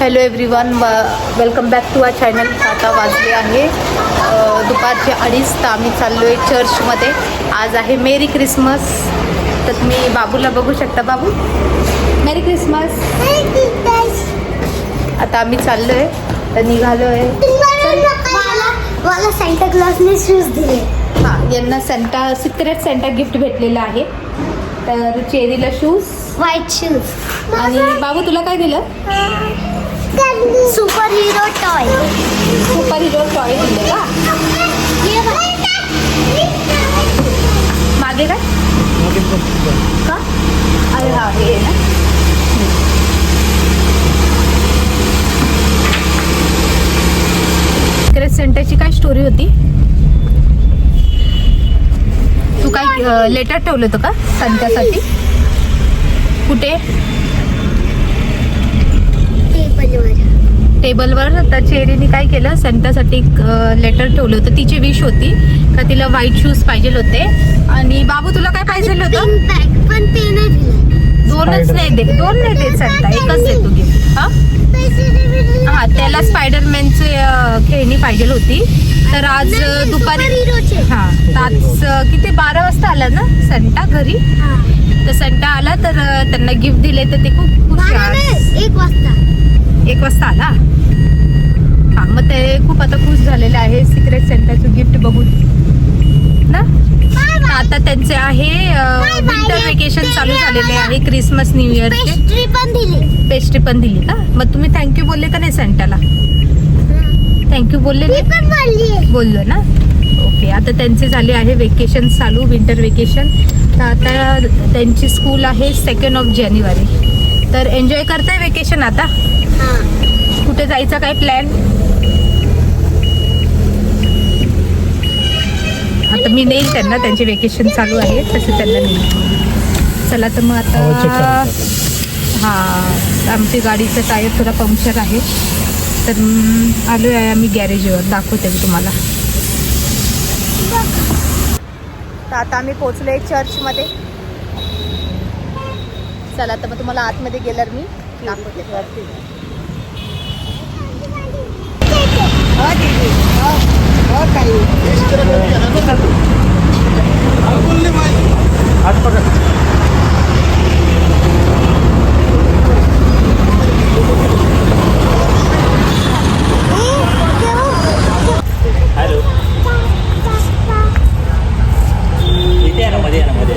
Hello everyone व welcome back to our channel आता वाजले आहे दुपारचे अडीच तर आम्ही चाललो आहे चर्चमध्ये आज आहे मेरी क्रिसमस तर तुम्ही बाबूला बघू शकता बाबू. मेरी क्रिसमस आता आम्ही चाललो आहे तर निघालो आहे सॅन्टा क्लॉजने शूज दिले. हां यांना सेंटा सिक्रेट सेंटा गिफ्ट भेटलेलं आहे. तर चेरीला शूज व्हाईट शूज आणि बाबू तुला काय दिलं? Superhero toy superhero toy दिले का? मागे काय? का? अरे हा हे ना. क्रेस सेंटरची काय स्टोरी होती? तू काय लेटर ठेवलं होतं का? संत्यासाठी? कुठे? टेबलवर तर चेरीने काय केलं संतासाठी लेटर ठेवलं होतं. तिची विश होती का तिला व्हाईट शूज पाहिजे होते. आणि बाबू तुला काय पाहिजे होतं? पण ते नाही दिलं. दोनच नाही दे दोन नाही देत संता एकच देतो गिफ्ट हा? हा त्याला स्पायडरमॅनची खेळणी पाहिजे होती. तर आज दुपारी हा तर आज किती बारा वाजता आला ना संता घरी? तर संता आला तर त्यांना गिफ्ट दिले तर ते खूप खुश. एक वाजता. एक वाजता आला? हा मग ते खूप आता खुश झालेले आहे. सिक्रेट सेंटरचं गिफ्ट बघून. ना? आता त्यांचे आहे विंटर वेकेशन चालू झालेले आहे क्रिसमस न्यू इयरचे पेस्ट्री पण दिली. पेस्ट्री पण दिली का? मग तुम्ही थँक्यू बोलले का नाही सेंटाला थँक्यू बोलली बोललो ना? ओके आता त्यांचे झाले आहे वेकेशन चालू विंटर वेकेशन तर आता त्यांची स्कूल आहे सेकंड ऑफ जानेवारी तर एन्जॉय करताय वेकेशन आता? कुठे जायचा काय प्लॅन आता मी नेईल त्यांना त्यांचे वेकेशन चालू आहे तसे त्यांना नेईल. चला तर मग आता हा आमची गाडीचं टायर थोडा पंक्चर आहे. तर आलो आहे आम्ही गॅरेजवर दाखवते मी तुम्हाला. तर आता आम्ही पोचलो आहे चर्चमध्ये चला तर मग तुम्हाला आतमध्ये गेल्यावर मी दाखवते. हो दीदी. हो हो काही हॅलो इथे आहे ना मध्ये आहे ना मध्ये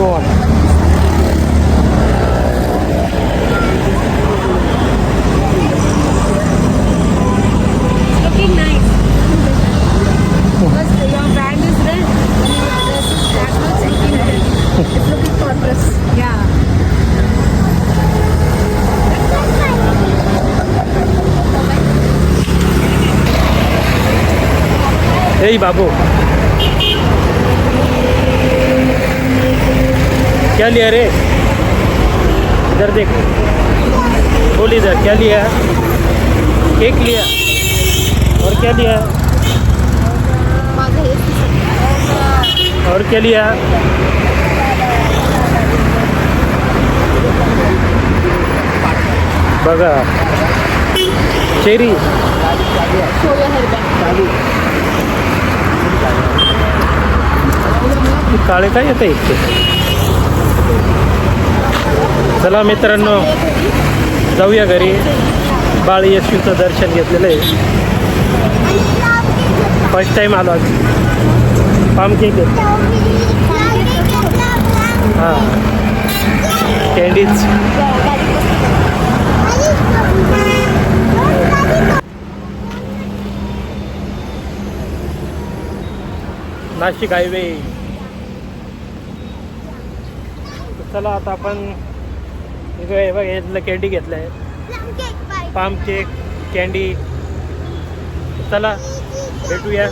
What do looking nice. Because your band is red and your dress is black and red. It's looking gorgeous. Yeah. Hey बाबू क्या लिया रे? इधर देखो। बोल इधर क्या लिया? केक लिया। और क्या लिया? और क्या लिया? बघा। चेरी। Show your hairband. काळे काय येतं इतके चला मित्रांनो जाऊया घरी. बाळ येशूचं दर्शन घेतलेलं आहे. फर्स्ट टाईम आलो आज पाम केक हां. कॅन्डीज नाशिक हायवे चला आता आपण इकडे हे बघ यातलं कॅन्डी घेतलं आहे पाम केक कॅन्डी चला भेटूया.